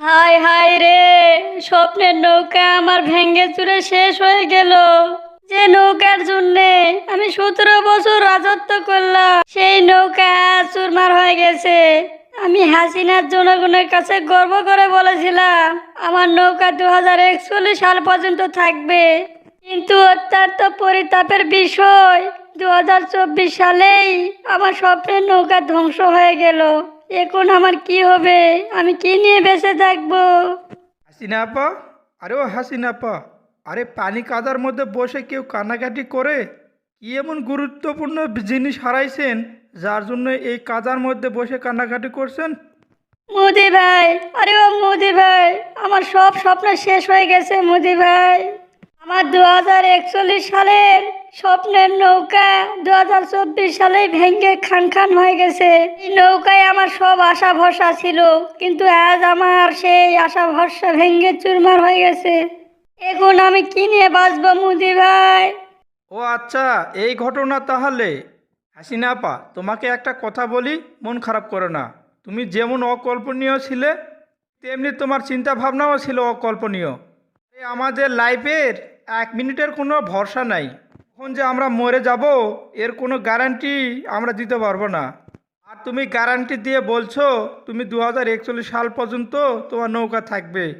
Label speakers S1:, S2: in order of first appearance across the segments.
S1: হায় হায় রে, স্বপ্নের নৌকা আমার ভেঙ্গে চুরে শেষ হয়ে গেল। যে নৌকার জন্যে আমি সতেরো বছর রাজত্ব করলাম, সেই নৌকা চুরমার হয়ে গেছে। আমি হাসিনার জনগণের কাছে গর্ব করে বলেছিলাম, আমার নৌকা দু হাজার একচল্লিশ সাল পর্যন্ত থাকবে। কিন্তু অত্যন্ত পরিতাপের বিষয় দু হাজার চব্বিশ সালেই আমার স্বপ্নের নৌকা ধ্বংস হয়ে গেল। এখন আমার কি হবে? আমি কি নিয়ে বেঁচে থাকব?
S2: হাসিনা আপা? আরে ও হাসিনা আপা। আরে পানি কাদার মধ্যে বসে কেউ কান্নাকাটি করে? কি এমন গুরুত্বপূর্ণ জিনিস হারাইছেন যার জন্য এই কাদার মধ্যে বসে কান্নাকাটি করছেন?
S1: মোদি ভাই আরে ও মোদি ভাই আমার সব স্বপ্ন শেষ হয়ে গেছে মোদি ভাই। আমার দু হাজার একচল্লিশ সালের স্বপ্নের নৌকা দু হাজার চব্বিশ সালে ভেঙ্গে খান খান হয়ে গেছে। এই নৌকায় আমার সব আশা ভরসা ছিল, কিন্তু আজ আমার সেই আশা ভরসা ভেঙ্গে চুরমার হয়ে গেছে। এখন আমি কি নিয়ে বাঁচবো মোদি ভাই?
S2: ও আচ্ছা এই ঘটনা তাহলে। হাসিনা আপা, তোমাকে একটা কথা বলি, মন খারাপ করো না। তুমি যেমন অকল্পনীয় ছিলে, তেমনি তোমার চিন্তা ভাবনাও ছিল অকল্পনীয়। আমাদের লাইফের এক মিনিটের কোনো ভরসা নাই। কখন যে আমরা মরে যাব, এর কোনো গ্যারান্টি আমরা দিতে পারব না। আর তুমি গ্যারান্টি দিয়ে বলছো, তুমি দু হাজার একচল্লিশ সাল পর্যন্ত তোমার নৌকা থাকবে।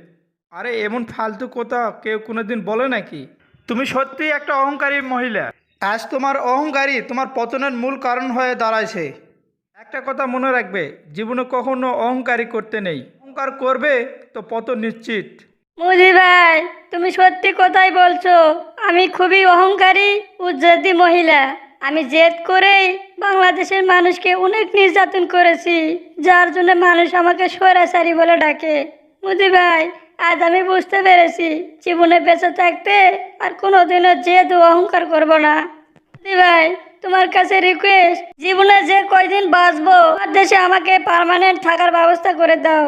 S2: আরে, এমন ফালতু কথা কেউ কোনোদিন বলে নাকি? তুমি সত্যি একটা অহংকারী মহিলা। আজ তোমার অহংকারী তোমার পতনের মূল কারণ হয়ে দাঁড়াইছে। একটা কথা মনে রাখবে, জীবনে কখনো অহংকারী করতে নেই। অহংকার করবে তো পতন নিশ্চিত।
S1: মুদি ভাই তুমি সত্যি কথাই বলছো। আমি খুবই অহংকারী উজ্জেদি মহিলা। আমি জেদ করেই বাংলাদেশের মানুষকে অনেক নির্যাতন করেছি, যার জন্য মানুষ আমাকে স্বৈরাচারী বলে ডাকে। মুদি ভাই আজ আমি বুঝতে পেরেছি, জীবনে বেঁচে থাকতে আর কোনোদিনও জেদ অহংকার করব না। মুদি ভাই তোমার কাছে রিকোয়েস্ট জীবনে যে কয়দিন বাঁচবো দেশে আমাকে পার্মানেন্ট থাকার ব্যবস্থা করে দাও।